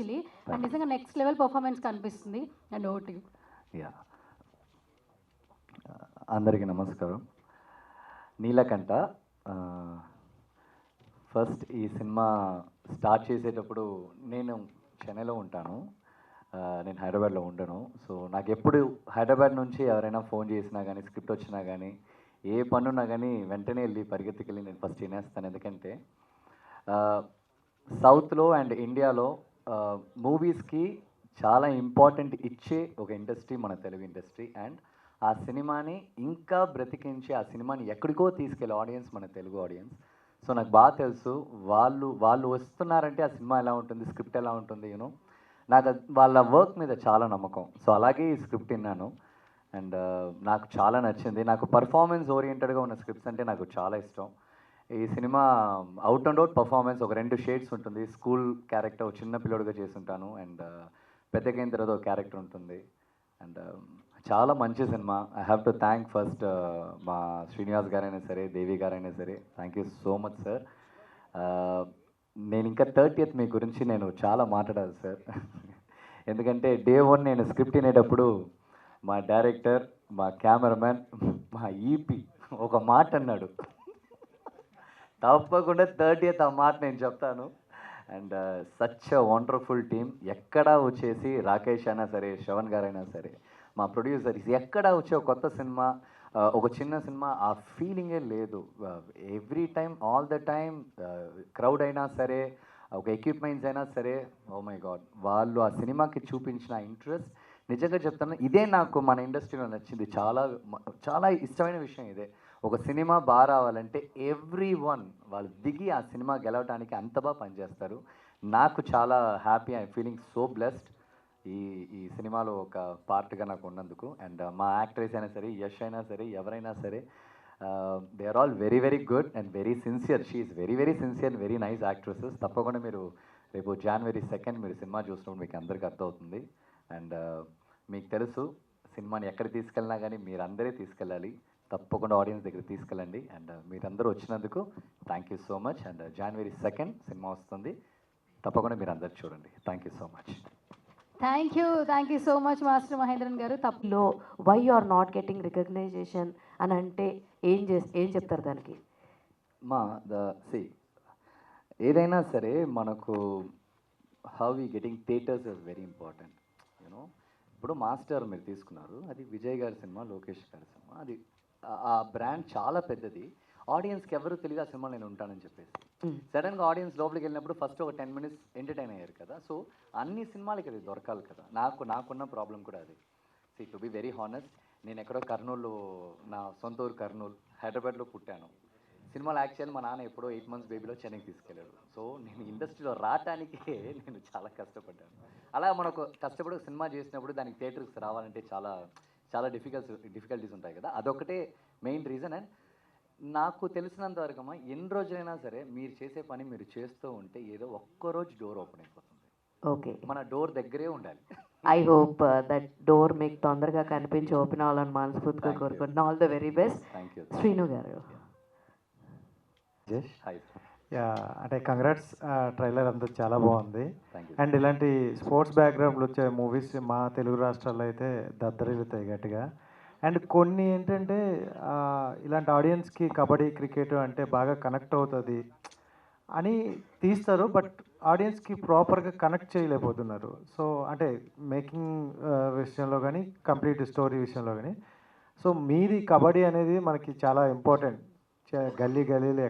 Actually and నిజంగా next level performance కనిపిస్తుంది. And ఓటు యా అందరికీ నమస్కారం. నీలకంఠ ఫస్ట్ ఈ సినిమా స్టార్ట్ చేసేటప్పుడు నేను చెన్నైలో ఉంటాను. ఆ, నేను హైదరాబాద్లో ఉండను. సో నాకు ఎప్పుడు హైదరాబాద్ నుంచి ఎవరైనా ఫోన్ చేసినా కానీ స్క్రిప్ట్ వచ్చినా కానీ ఏ పనున్నా కానీ వెంటనే వెళ్ళి పరిగెత్తుకెళ్ళి నేను ఫస్ట్ వినేస్తాను ఎందుకంటే సౌత్లో అండ్ ఇండియాలో మూవీస్కి చాలా ఇంపార్టెంట్ ఇచ్చే ఒక ఇండస్ట్రీ మన తెలుగు ఇండస్ట్రీ. అండ్ ఆ సినిమాని ఇంకా బ్రతికించి ఆ సినిమాని ఎక్కడికో తీసుకెళ్ళే ఆడియన్స్ మన తెలుగు ఆడియన్స్. సో నాకు బాగా తెలుసు వాళ్ళు వాళ్ళు వస్తున్నారంటే ఆ సినిమా ఎలా ఉంటుంది స్క్రిప్ట్ ఎలా ఉంటుంది యూనో నాకు వాళ్ళ వర్క్ మీద చాలా నమ్మకం. సో అలాగే ఈ స్క్రిప్ట్ విన్నాను. అండ్ నాకు చాలా నచ్చింది. నాకు పర్ఫార్మెన్స్ ఓరియంటెడ్గా ఉన్న స్క్రిప్ట్స్ అంటే నాకు చాలా ఇష్టం. ఈ cinema out and out performance ఒక రెండు షేడ్స్ ఉంటుంది. స్కూల్ క్యారెక్టర్ చిన్న పిల్లోడుగా చేస్తుంటాను. అండ్ uh, పెద్దగైన తర్వాత ఒక క్యారెక్టర్ ఉంటుంది. అండ్ um, చాలా మంచి cinema. I have to thank first మా శ్రీనివాస్ గారైనా సరే దేవి గారైనా సరే. Thank you so much sir నేను ఇంకా థర్టీయత్ మీ గురించి నేను చాలా మాట్లాడాలి సార్ ఎందుకంటే డే వన్ నేను స్క్రిప్ట్ వినేటప్పుడు మా డైరెక్టర్ మా కెమెరామెన్ మా ఈపీ ఒక మాట అన్నాడు. తప్పకుండా థర్టీయత్ ఆ మాట నేను చెప్తాను. అండ్ సచ్ వండర్ఫుల్ టీమ్ ఎక్కడా వచ్చేసి రాకేష్ అయినా సరే శ్రవణ్ గారైనా సరే మా ప్రొడ్యూసర్ ఎక్కడా వచ్చే కొత్త సినిమా uh, ఒక చిన్న సినిమా ఆ ఫీలింగే లేదు. Every time all the time crowd అయినా సరే ఒక ఎక్విప్మెంట్స్ అయినా సరే ఓ మై గాడ్ వాళ్ళు ఆ సినిమాకి చూపించిన ఇంట్రెస్ట్ నిజంగా చెప్తాను ఇదే నాకు మన ఇండస్ట్రీలో నచ్చింది. చాలా చాలా ఇష్టమైన విషయం ఇదే. ఒక సినిమా బాగా రావాలంటే ఎవ్రీ వన్ వాళ్ళు దిగి ఆ సినిమా గెలవడానికి అంత బాగా పనిచేస్తారు. నాకు చాలా happy I feeling so blessed ఈ ఈ సినిమాలో ఒక పార్ట్గా నాకు ఉన్నందుకు. అండ్ మా యాక్ట్రెస్ అయినా సరే యష్ అయినా సరే ఎవరైనా సరే they are all very very good and very sincere. She's very very sincere very nice actresses. తప్పకుండా మీరు రేపు జనవరి సెకండ్ మీరు సినిమా చూసినప్పుడు మీకు అందరికీ అర్థమవుతుంది. అండ్ మీకు తెలుసు సినిమాని ఎక్కడ తీసుకెళ్ళినా కానీ మీరందరే తీసుకెళ్ళాలి. తప్పకుండా ఆడియన్స్ దగ్గర తీసుకెళ్ళండి. అండ్ మీరందరూ వచ్చినందుకు thank you so much and January second cinema వస్తుంది. తప్పకుండా మీరు అందరు చూడండి. Thank you so much thank you thank you so much master Mahendran గారు. తప్ప లో why you are not getting recognition అని అంటే ఏం చేస్ ఏం చెప్తారు దానికి? మా ద సి ఏదైనా సరే మనకు హౌ ఈ getting theatres is very important you know ఇప్పుడు మాస్టర్ మీరు తీసుకున్నారు. అది విజయ్ గారి సినిమా లోకేష్ గారి సినిమా. అది ఆ- బ్రాండ్ చాలా పెద్దది. ఆడియన్స్కి ఎవరు తెలియదు ఆ సినిమా నేను ఉంటానని చెప్పేసి. సడన్గా ఆడియన్స్ లోపలికి వెళ్ళినప్పుడు ఫస్ట్ ఒక టెన్ మినిట్స్ ఎంటర్టైన్ అయ్యారు కదా. సో అన్ని సినిమాలకి అది దొరకాలి కదా. నాకు నాకున్న ప్రాబ్లం కూడా అది. సి టు బి వెరీ హానెస్ట్ నేను ఎక్కడో కర్నూలు నా సొంత ఊరు కర్నూలు హైదరాబాద్లో పుట్టాను. సినిమాలో యాక్చువల్ మా నాన్న ఎప్పుడో ఎయిట్ మంత్స్ బేబీలో చెన్నైకి తీసుకెళ్ళాడు. సో నేను ఇండస్ట్రీలో రావటానికే నేను చాలా కష్టపడ్డాను. అలా మనకు కష్టపడి సినిమా చేసినప్పుడు దానికి థియేటర్కి రావాలంటే చాలా చాలా డిఫికల్స్ డిఫికల్టీస్ ఉంటాయి కదా. అదొకటే మెయిన్ రీజన్ అండ్ నాకు తెలిసినంత వరకు అమ్మా ఎన్ని రోజులైనా సరే మీరు చేసే పని మీరు చేస్తూ ఉంటే ఏదో ఒక్క రోజు డోర్ ఓపెన్ అయిపోతుంది. ఓకే. మన డోర్ దగ్గరే ఉండాలి. ఐ హోప్ దట్ డోర్ మీకు తొందరగా కనిపించి ఓపెన్ అవ్వాలని మనస్ఫూర్తిగా. కోరుకుంటున్నాను. All the very best thank you Srinu గారు. హాయ్ యా అంటే కంగ్రాట్స్ ట్రైలర్ అంతా చాలా బాగుంది. అండ్ ఇలాంటి స్పోర్ట్స్ బ్యాక్గ్రౌండ్లో వచ్చే మూవీస్ మా తెలుగు రాష్ట్రాల్లో అయితే దద్దరిల్లుతాయి గట్టిగా. అండ్ కొన్ని ఏంటంటే ఇలాంటి ఆడియన్స్కి కబడ్డీ క్రికెట్ అంటే బాగా కనెక్ట్ అవుతుంది అని తీస్తారు బట్ ఆడియన్స్కి ప్రాపర్గా కనెక్ట్ చేయలేకపోతున్నారు. సో అంటే మేకింగ్ విషయంలో కానీ కంప్లీట్ స్టోరీ విషయంలో కానీ సో మీది కబడ్డీ అనేది మనకి చాలా ఇంపార్టెంట్ గల్లీ గల్లీలో